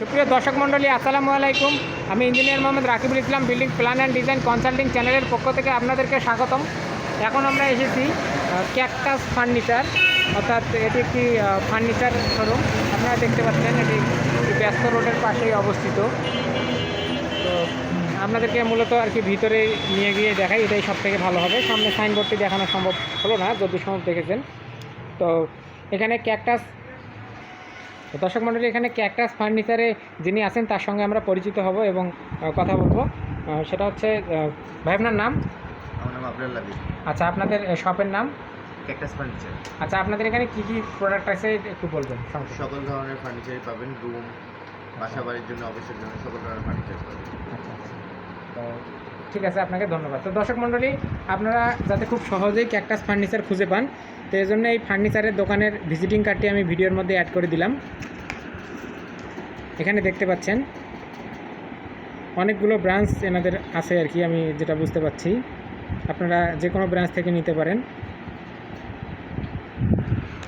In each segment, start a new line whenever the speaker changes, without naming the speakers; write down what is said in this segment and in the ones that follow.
সুপ্রিয় দর্শক মণ্ডলী, আসসালামু আলাইকুম। আমি engineer Mohammad Rakibul Islam, building plan and design consulting চ্যানেলের পক্ষ থেকে আপনাদেরকে স্বাগতম। এখন আমরা এসেছি ক্যাকটাস ফার্নিচার, অর্থাৎ এটি একটি ফার্নিচার শোরুম। আপনারা দেখতে পাচ্ছেন এটি ব্যস্ত রোডের পাশেই অবস্থিত। তো আপনাদেরকে মূলত আর কি ভিতরে নিয়ে গিয়ে দেখাই, এটাই সব থেকে ভালো হবে। সামনে সাইনবোর্ডটি দেখানো সম্ভব হলো না, যদি সম্ভব দেখেছেন। তো, এখানে ক্যাকটাস তো দর্শক মণ্ডলী এখানে ক্যাকটাস ফার্নিচারে যিনি আছেন তার সঙ্গে আমরা পরিচিত হব এবং কথা বলব। সেটা হচ্ছে ভাই আপনার নাম?
আমার নাম আবদুল
আচ্ছা আপনাদের শপের নাম?
Cactus furniture.
আচ্ছা আপনাদের এখানে কি কি প্রোডাক্ট আছে একটু বলবেন।
সকল ধরনের ফার্নিচারই পাবেন রুম বাসা বাড়ির জন্য অফিসের জন্য সকল ধরনের ফার্নিচার পাবেন।
আচ্ছা আচ্ছা। ঠিক আছে আপনাকে ধন্যবাদ। তো দর্শক মণ্ডলী আপনারা যাতে খুব সহজেই ক্যাকটাস ফার্নিচার খুঁজে পান তো এই জন্য এই ফার্নিচারের দোকানের ভিজিটিং কার্ডটি আমি ভিডিওর মধ্যে অ্যাড করে দিলাম। এখানে দেখতে পাচ্ছেন অনেকগুলো ব্রাঞ্চ এনাদের আছে আর কি আমি যেটা বুঝতে পারছি। আপনারা যে কোনো ব্রাঞ্চ থেকে নিতে পারেন।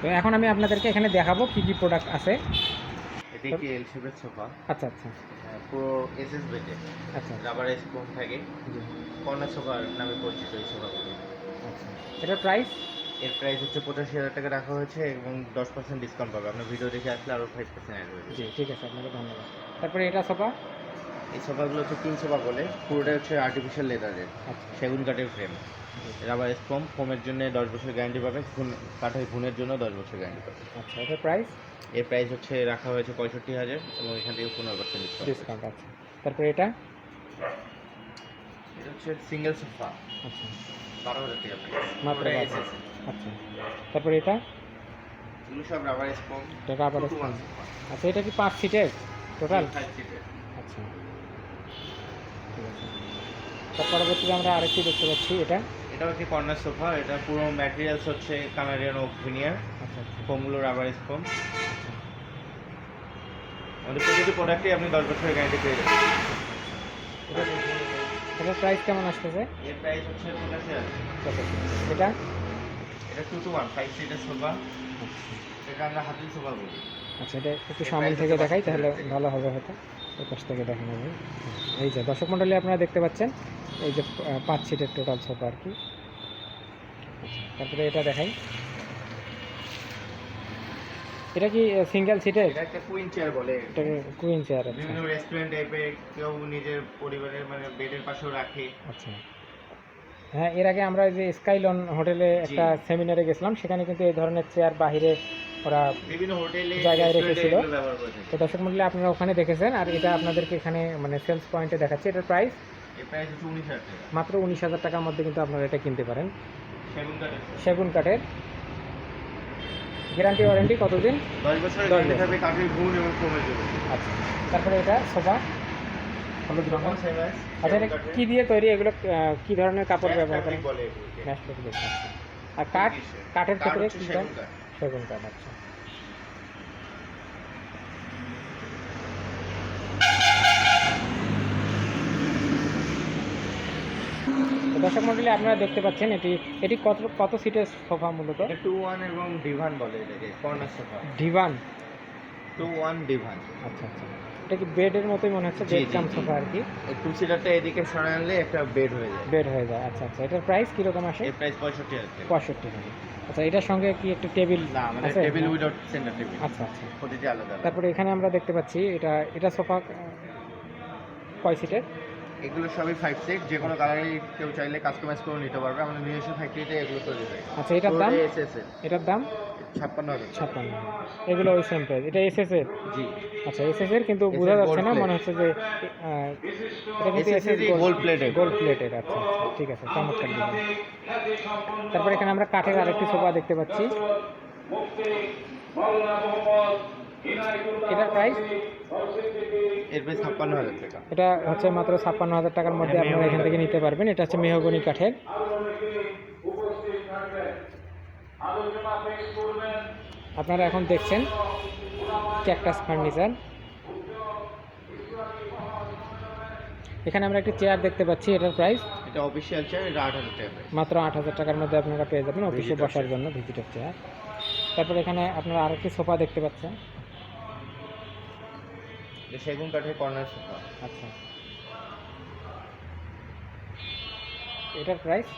তো এখন আমি আপনাদেরকে এখানে দেখাবো কি কি প্রোডাক্ট আছে। আচ্ছা আচ্ছা।
পুরো এসএস বেটে
আচ্ছা।
রাবার স্পোন থাকে? কর্নার সোফার নামে পরিচিত এই সোফাগুলো
এটার প্রাইস
এর প্রাইস হচ্ছে পঁচাশি হাজার টাকা রাখা হয়েছে এবং দশ পার্সেন্ট ডিসকাউন্ট পাবে। আপনার ভিডিও দেখে আসলে আরও ফাইভ পার্সেন্ট অ্যাড হয়ে
জি ঠিক আছে আপনাকে ধন্যবাদ। তারপরে এটা সোফা
এই সোফাগুলো হচ্ছে তিন সোফা বলে। পুরোটা হচ্ছে আর্টিফিশিয়াল লেদারের
আচ্ছা।
সেগুন কাঠের ফ্রেম রাবার স্পম ফোমের জন্য দশ বছর গ্যারান্টি পাবে ঘুন কাঠের ঘুনের জন্য দশ বছর গ্যারান্টি পাবে।
আচ্ছা এটার প্রাইস
এর প্রাইস হচ্ছে রাখা হয়েছে পঁয়ষট্টি হাজার এবং এখান থেকে পনেরো পার্সেন্ট ডিসকাউন্ট
ডিসকাউন্ট আছে তারপরে এটা?
এটা হচ্ছে সিঙ্গেল সোফা
আচ্ছা।
বারো হাজার টাকা
মাত্র আচ্ছা। তারপরে এটা?
এগুলো সব রাবার স্পম
এটা
ওয়ান সোফা
আচ্ছা এটা কি পাঁচ সিটের টোটাল আচ্ছা। ঠিক আছে। তার পরবর্তীতে আমরা আরেকটি দেখতে পাচ্ছি এটা?
এটা হচ্ছে কর্নার সোফা এটা পুরো ম্যাটেরিয়ালস হচ্ছে কানাডিয়ান ওক ভিনিয়ার ফোমগুলো রাবার স্পম আমাদের প্রতিটি প্রোডাক্টে আপনি দশ বছরের গ্যারান্টি পেয়ে যাবেন।
এটা এটার প্রাইস কেমন আসতেছে?
এর প্রাইস হচ্ছে পঁচাশি হাজার।
এটা?
এটা টু টু ওয়ান ফাইভ সিটের সোফা। এটা আমরা হাতিল সোফা বলি।
আচ্ছা এটা একটু সামনে থেকে দেখাই তাহলে ভালো হবে হয়তো। এই পাশ থেকে দেখানো হবে। এই যে দর্শক মণ্ডলী আপনারা দেখতে পাচ্ছেন এই যে পাঁচ সিটের টোটাল সোফা আর কি। তারপরে এটা দেখাই। এটা কি সিঙ্গেল সিটের
এটা একটা কুইন চেয়ার বলে।
এটাকে কুইন চেয়ার
বিভিন্ন রেস্টুরেন্ট টাইপের কেউ নিজের পরিবারের মানে বেডের পাশেও রাখে।
আচ্ছা। হ্যাঁ এর আগে আমরা যে স্কাইলন হোটেলে একটা সেমিনারে গেছিলাম। সেখানে কিন্তু এই ধরনের চেয়ার বাহিরে ওরা
বিভিন্ন হোটেলে
জায়গায় রেখেছিল। তো দর্শক মন্ডলী আপনারা ওখানে দেখেছেন। আর এটা আপনাদেরকে এখানে মানে সেলস পয়েন্টে দেখাচ্ছে। এটার প্রাইস মাত্র উনিশ হাজার টাকার মধ্যে কিন্তু আপনারা এটা কিনতে পারেন।
সেগুন কাঠের।
গ্যারান্টি ওয়ারেন্টি কতদিন?
দশ
বছর।
কাঠের গুণ এবং
আচ্ছা তারপরে এটা সোফা হলুদ রঙের। আচ্ছা এটা কী দিয়ে তৈরি? এগুলো কী ধরনের কাপড় ব্যবহার করেন আচ্ছা। আর কাঠ কাঠের ক্ষেত্রে কী।
সেগুন কাঠ
আচ্ছা। দর্শক মন্ডলী আপনারা দেখতে পাচ্ছেন এটি এটি কত কত সিটের সোফা মূলত?
টু ওয়ান এবং ডিভান বলে এটাকে corner sofa.
Divan
two one divan
আচ্ছা আচ্ছা। এটা কি বেডের মতোই মনে হচ্ছে? বেড কাম সোফা আর কি?
এই টু সিটারটা এদিকে সরাই আনলে একটা বেড হয়ে যায়।
বেড হয়ে যায়। আচ্ছা আচ্ছা। এটার প্রাইস কীরকম আসে?
এর প্রাইস পঁয়ষট্টি হাজার
পঁয়ষট্টি টাকা আচ্ছা এটার সঙ্গে কি একটা টেবিল
না
আছে?
টেবিল উইদাউট সেন্টার টেবিল
আচ্ছা আচ্ছা।
প্রতিটি আলাদা আলাদা।
তারপরে এখানে আমরা দেখতে পাচ্ছি এটা এটা সোফা কয় সিটের
এগুলো সবই ফাইভ সিট যে কোনো কালারই কেউ চাইলে কাস্টমাইজ করে নিতে পারবে। আমাদের নিজস্ব ফ্যাক্টরিতে এগুলো তৈরি হয়।
আচ্ছা এটার দাম? এটার দাম?
ছাপ্পান্ন হাজার।
ছাপ্পান্ন এগুলো ওই সেম প্রাইস এটা এসএস এর
জি।
আচ্ছা এসএস এর কিন্তু বোঝা যাচ্ছে না মনে হচ্ছে যে এটা কিন্তু এসএস
এরই gold
গোল্ড প্লেটের আচ্ছা আচ্ছা ঠিক আছে চমৎকার তারপরে এখানে আমরা কাঠের আরেকটি সোফা দেখতে পাচ্ছি। এটার প্রাইস
এর প্রাইস ছাপ্পান্ন হাজার টাকা।
এটা হচ্ছে মাত্র ছাপ্পান্ন হাজার টাকার মধ্যে আপনারা এখান থেকে নিতে পারবেন। এটা হচ্ছে মেহগনি কাঠের। আপনারা এখন দেখছেন ক্যাকটাস ফার্নিচার। এখানে আমরা একটি চেয়ার দেখতে পাচ্ছি এটার প্রাইস
এটা অফিসিয়াল চেয়ার এটা আট হাজার টাকা
মাত্র আট হাজার টাকার মধ্যে আপনারা পেয়ে যাবেন অফিসে বসার জন্য ভিজিটর চেয়ার তারপর এখানে আপনারা আরেকটি সোফা দেখতে পাচ্ছেন।
এটা সেগুন কাঠের কর্নার সোফা
আচ্ছা। এটার প্রাইস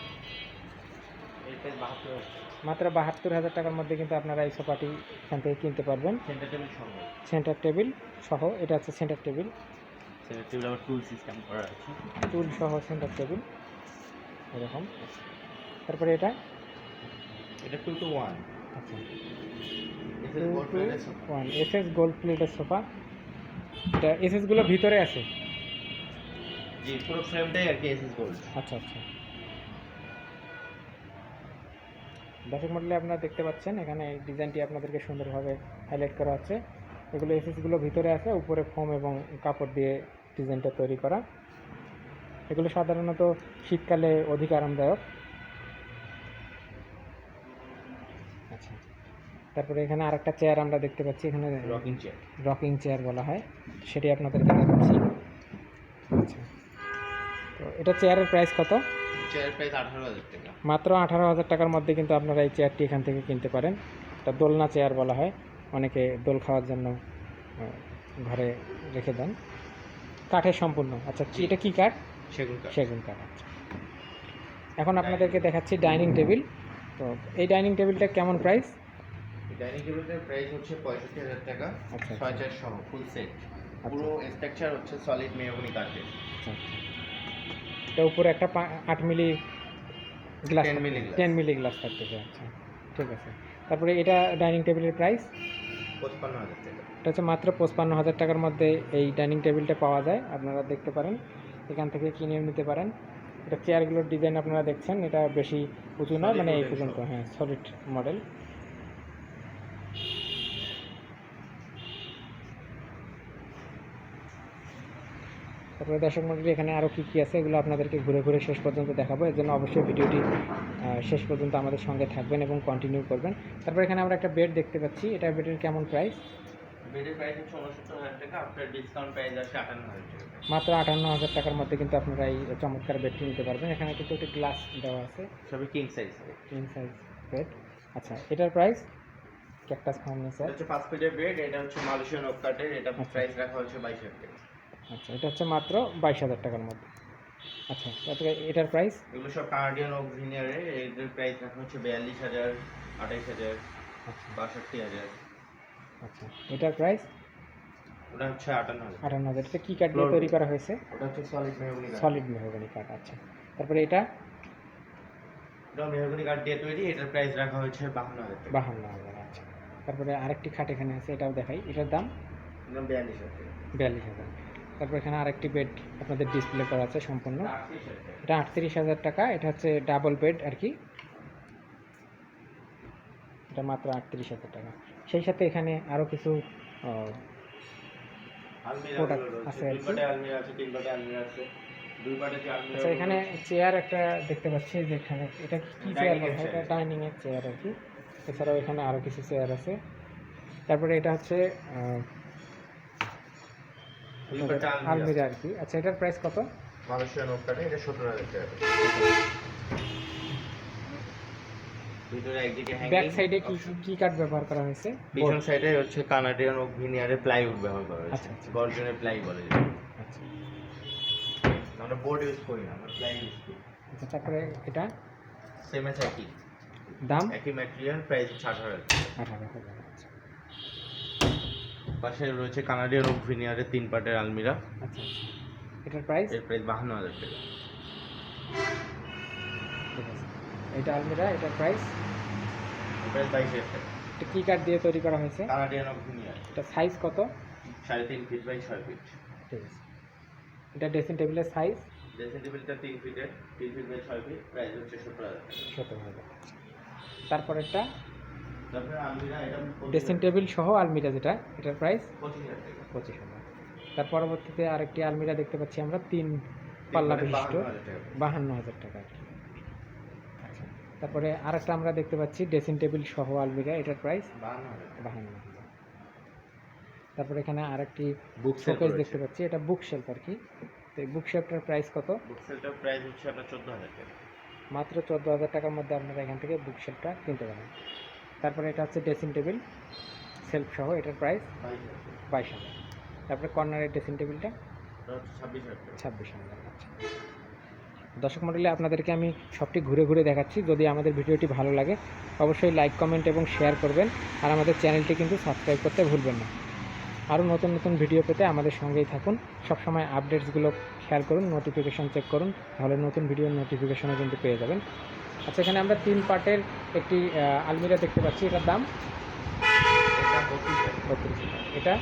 মাত্র বাহাত্তর হাজার টাকার মধ্যে কিন্তু আপনারা এই সোফাটি এখান থেকে কিনতে পারবেন।
সেন্টার টেবিল
সহ। এটা হচ্ছে সেন্টার টেবিল
সেন্টার টেবিল আবার টুল সিস্টেম করা আছে।
টুল সহ সেন্টার টেবিল এরকম। তারপরে এটা?
এটা টু টু ওয়ান
আচ্ছা। Two one S S gold প্লেটের সোফা এটা এস এসগুলো ভিতরে আছে?
জি পুরো ফ্রেমটাই আর কি এস এস গোল্ড
আচ্ছা আচ্ছা। দর্শক মডেলে আপনারা দেখতে পাচ্ছেন এখানে এই ডিজাইনটি আপনাদেরকে সুন্দরভাবে হাইলাইট করা হচ্ছে এগুলো এসএসগুলো ভিতরে আছে উপরে ফোম এবং কাপড় দিয়ে ডিজাইনটা তৈরি করা। এগুলো সাধারণত শীতকালে অধিক আরামদায়ক। তারপরে এখানে আরেকটা চেয়ার আমরা দেখতে পাচ্ছি এখানে
রকিং চেয়ার
রকিং চেয়ার বলা হয়। সেটি আপনাদেরকে দেখাচ্ছি আচ্ছা। তো এটা চেয়ারের প্রাইস কত?
চেয়ারের প্রাইস আঠারো হাজার টাকা।
মাত্র আঠারো হাজার টাকার মধ্যে কিন্তু আপনারা এই চেয়ারটি এখান থেকে কিনতে পারেন। এটা দোলনা চেয়ার বলা হয়। অনেকে দোল খাওয়ার জন্য ঘরে রেখে দেন। কাঠের সম্পূর্ণ। আচ্ছা এটা কি কাঠ?
সেগুন কাঠ।
সেগুন কাঠ আচ্ছা। এখন আপনাদেরকে দেখাচ্ছি ডাইনিং টেবিল তো এই ডাইনিং টেবিলটা কেমন প্রাইস
ডাইনিং টেবিলটার প্রাইস হচ্ছে পঁয়ষট্টি হাজার টাকা
আচ্ছা
ছয় চার সহ ফুল সেট পুরো স্ট্রাকচার হচ্ছে সলিড মেহগনি কাঠের
এটা উপরে একটা আট milli glass
10 milli glass।
Ten milli glass থাকতেছে আচ্ছা। ঠিক আছে। তারপরে এটা ডাইনিং টেবিলের প্রাইস
পঁচপান্ন হাজার টাকা।
এটা হচ্ছে মাত্র পঁচপান্ন হাজার টাকার মধ্যে এই ডাইনিং টেবিলটা পাওয়া যায় আপনারা দেখতে পারেন। এখান থেকে কিনে নিতে পারেন। এটা চেয়ারগুলোর ডিজাইন আপনারা দেখছেন এটা বেশি উঁচু নয় মানে এই পর্যন্ত হ্যাঁ সলিড মডেল তারপরে দর্শক মন্ডলী এখানে আরও কী কী আছে এগুলো আপনাদেরকে ঘুরে ঘুরে শেষ পর্যন্ত দেখাবো। এর জন্য অবশ্যই ভিডিওটি শেষ পর্যন্ত আমাদের সঙ্গে থাকবেন এবং কন্টিনিউ করবেন। তারপর এখানে আমরা একটা বেড দেখতে পাচ্ছি। এটা বেডের কেমন প্রাইস
বেডের প্রাইস হচ্ছে উনসত্তর হাজার টাকা। আপনার ডিসকাউন্ট প্রাইস আসে আটান্ন হাজার টাকা।
মাত্র আটান্ন হাজার টাকার মধ্যে কিন্তু আপনারা এই চমৎকার বেডটি নিতে পারবেন। এখানে কিন্তু একটি গ্লাস দেওয়া আছে।
সবই king size
king size bed আচ্ছা এটার প্রাইস ক্যাকটাস ফার্নিচার
এটা হচ্ছে পাঁচ ফিটের বেড এটা হচ্ছে মালয়েশিয়ান ওক কাঠের এটা প্রাইস রাখা হচ্ছে বাইশ হাজার টাকা।
আচ্ছা এটা হচ্ছে মাত্র বাইশ হাজার টাকার মধ্যে। আচ্ছা তারপরে এটার প্রাইস
এগুলো সব কানাডিয়ান ওক ভিনিয়ারে এদের প্রাইস রাখা হচ্ছে বিয়াল্লিশ হাজার আঠাইশ হাজার
আচ্ছা।
বাষট্টি হাজার।
আচ্ছা এটার প্রাইস
ওটা হচ্ছে আটান্ন হাজার।
আটান্ন হাজার। এটা কী কাঠ দিয়ে তৈরি করা হয়েছে?
ওটা হচ্ছে সলিড মেহগনি
সলিড মেহগনি কাঠ আচ্ছা। তারপরে এটা?
এটা মেহগনি কাঠ দিয়ে তৈরি এটার প্রাইস রাখা হয়েছে বাহান্ন হাজার
বাহান্ন হাজার আচ্ছা। তারপরে আরেকটি খাট এখানে আছে এটাও দেখাই। এটার দাম?
বিয়াল্লিশ হাজার
বিয়াল্লিশ হাজার। তারপর এখানে আরেকটি বেড আপনাদের ডিসপ্লে করা আছে সম্পূর্ণ এটা আটত্রিশ হাজার টাকা এটা হচ্ছে ডাবল বেড আর কি এটা মাত্র আটত্রিশ হাজার টাকা সেই সাথে এখানে আরও কিছু
রয়েছে।
আছে আর কি। আচ্ছা এখানে চেয়ার একটা দেখতে পাচ্ছি যেখানে এটা কি চেয়ার বলা হয় এটা
chair।
ডাইনিং এর চেয়ার আর কি এছাড়াও এখানে আরও কিছু চেয়ার আছে তারপরে এটা হচ্ছে
আলমিরা।
আর কি। আচ্ছা এটার প্রাইস কত?
মালয়েশিয়ান ওক এটা সত্তর হাজার টাকা।
ব্যাক সাইডে কি কি কাঠ ব্যবহার করা হয়েছে?
পিছন সাইডে হচ্ছে কানাডিয়ান ওক ভিনিয়ারে প্লাইউড ব্যবহার করা হয়েছে।
আচ্ছা, আচ্ছা।
গর্জনের প্লাই বলে
আচ্ছা।
আমরা বোর্ড ইউজ করি না আমরা প্লাই ইউজ করি।
আচ্ছা তারপরে এটা?
সেম একই।
দাম?
একই ম্যাটেরিয়াল প্রাইস হচ্ছে আঠারো হাজার
আঠারো হাজার আচ্ছা
পাশে রয়েছে কানাডিয়ান ওক ভিনিয়ারের তিন পাটের আলমিরা।
আচ্ছা আচ্ছা। এটার প্রাইস
এর প্রাইস বাহান্ন হাজার টাকা।
ঠিক আছে। এটা আলমিরা এটার প্রাইস
প্রাইস বাইশ হাজার টাকা
এটা কী কাঠ দিয়ে তৈরি করা হয়েছে?
কানাডিয়ান ওক ভিনিয়ার
এটা সাইজ কত?
সাড়ে তিন ফিট বাই ছয় ফিট
ঠিক আছে। এটা ড্রেসিং টেবিলের সাইজ
ড্রেসিং টেবিলটা তিন ফিটের তিন ফিট বাই ছয় ফিট প্রাইস হচ্ছে সত্তর হাজার টাকা।
সতেরো হাজার।
তারপরে এটা
ড্রেসিং টেবিল সহ আলমিরা যেটা এটার প্রাইস
পঁচিশ হাজার
তার পরবর্তীতে আরেকটি আলমিরা দেখতে পাচ্ছি আমরা তিন পাল্লা বিশিষ্ট।
বাহান্ন হাজার টাকা।
আচ্ছা তারপরে আরেকটা আমরা দেখতে পাচ্ছি ড্রেসিং টেবিল সহ আলমিরা এটার প্রাইস
বাহান্ন হাজার।
তারপরে এখানে আরেকটি
বুক
শোকেস দেখতে পাচ্ছি এটা বুক শেলফ আর কি। তো এই বুক শেলফটার প্রাইস কত?
বুক সেলটার প্রাইস হচ্ছে আপনার চোদ্দ হাজার টাকা।
মাত্র চোদ্দ হাজার টাকার মধ্যে আপনারা এখান থেকে বুক শেলফটা কিনতে পারেন তারপরে এটা হচ্ছে ড্রেসিং টেবিল সেলফ সহ এটার প্রাইস
বাইশ হাজার।
তারপরে কর্নারের ড্রেসিং টেবিলটা
ছাব্বিশ হাজার।
দর্শক মন্ডলী, আপনাদেরকে আমি সবটি ঘুরে ঘুরে দেখাচ্ছি। যদি আমাদের ভিডিওটি ভালো লাগে, অবশ্যই লাইক কমেন্ট এবং শেয়ার করবেন। আর আমাদের চ্যানেলটি কিন্তু সাবস্ক্রাইব করতে ভুলবেন না। আরও নতুন নতুন ভিডিও পেতে আমাদের সঙ্গেই থাকুন। সবসময় আপডেটসগুলো খেয়াল করুন নোটিফিকেশন চেক করুন। তাহলে নতুন ভিডিওর নোটিফিকেশনও কিন্তু পেয়ে যাবেন। আচ্ছা এখানে আমরা তিন পার্টের একটি আলমিরা দেখতে পাচ্ছি। এটার দাম?
এটা বত্রিশ
এটা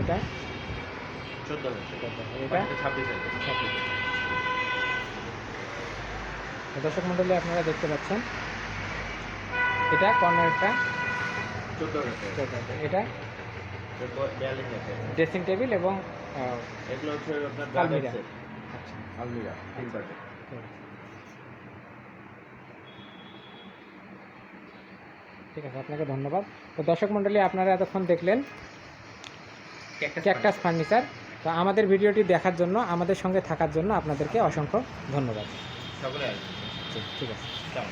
এটা?
চোদ্দ এটা?
এটা?
ছাব্বিশ
দর্শক মণ্ডলী আপনারা দেখতে পাচ্ছেন। এটা কর্নারটা
চোদ্দ
এটা? ড্রেসিং টেবিল এবং
এগুলো হচ্ছে
আলমিরা। আচ্ছা।
আলমিরা তিন পার্টের
ঠিক আছে। আপনাকে ধন্যবাদ। তো দর্শক মণ্ডলী আপনারা এতক্ষণ দেখলেন ক্যাকটাস ফার্নিচার। তো আমাদের ভিডিওটি দেখার জন্য আমাদের সঙ্গে থাকার জন্য আপনাদেরকে অসংখ্য ধন্যবাদ।
সকলে
ঠিক- আছে।